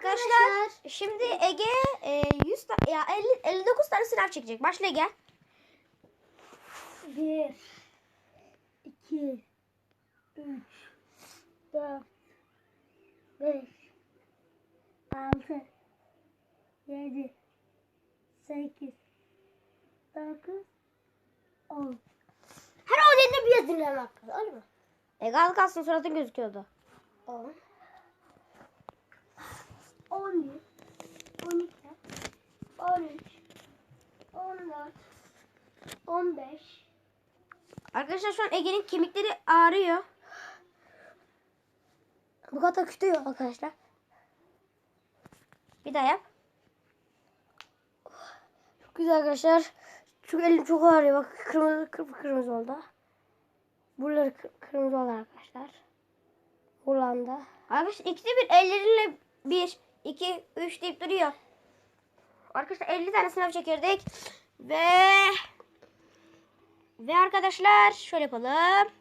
Arkadaşlar şimdi Ege e, 100 ta- ya 50 59 tane sınav çekecek. Başla Ege. Bir, iki, üç, dört, beş, altı, yedi, sekiz, dokuz, on. Her on yerine bir yazılım hakkı. Öyle mi? Ege al kalsın suratın gözüküyordu. On. On bir, on iki, on üç, on dört, on beş, Arkadaşlar şu an Ege'nin kemikleri ağrıyor. Bu kadar kütüyor arkadaşlar. Bir daha yap. Çok güzel arkadaşlar. Çünkü elim çok ağrıyor. Bak kırmızı kırmızı oldu. Buraları kı- kırmızı oldu arkadaşlar. Buranda. Arkadaşlar ikisi bir elleriyle 1, 2, 3 deyip duruyor. Arkadaşlar 50 tane sınav çekirdik. Ve ve arkadaşlar şöyle yapalım.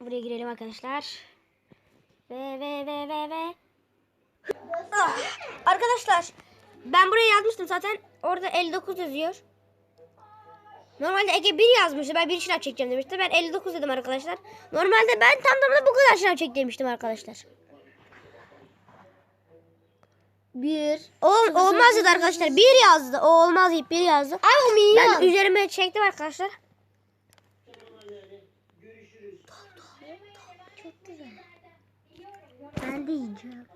Buraya girelim arkadaşlar. Ve ve ve ve ve. Ah! Arkadaşlar ben buraya yazmıştım zaten. Orada 59 yazıyor. Normalde Ege 1 yazmıştı. Ben bir şınav çekeceğim demişti. Ben 59 dedim arkadaşlar. Normalde ben tam tamına bu kadar şınav çek demiştim arkadaşlar. Bir. Ol, olmaz dedi arkadaşlar. 1 yazdı. O olmaz deyip 1 yazdı. Ay o milyon. Ben üzerime çektim arkadaşlar. Çok güzel. Ben de yiyeceğim.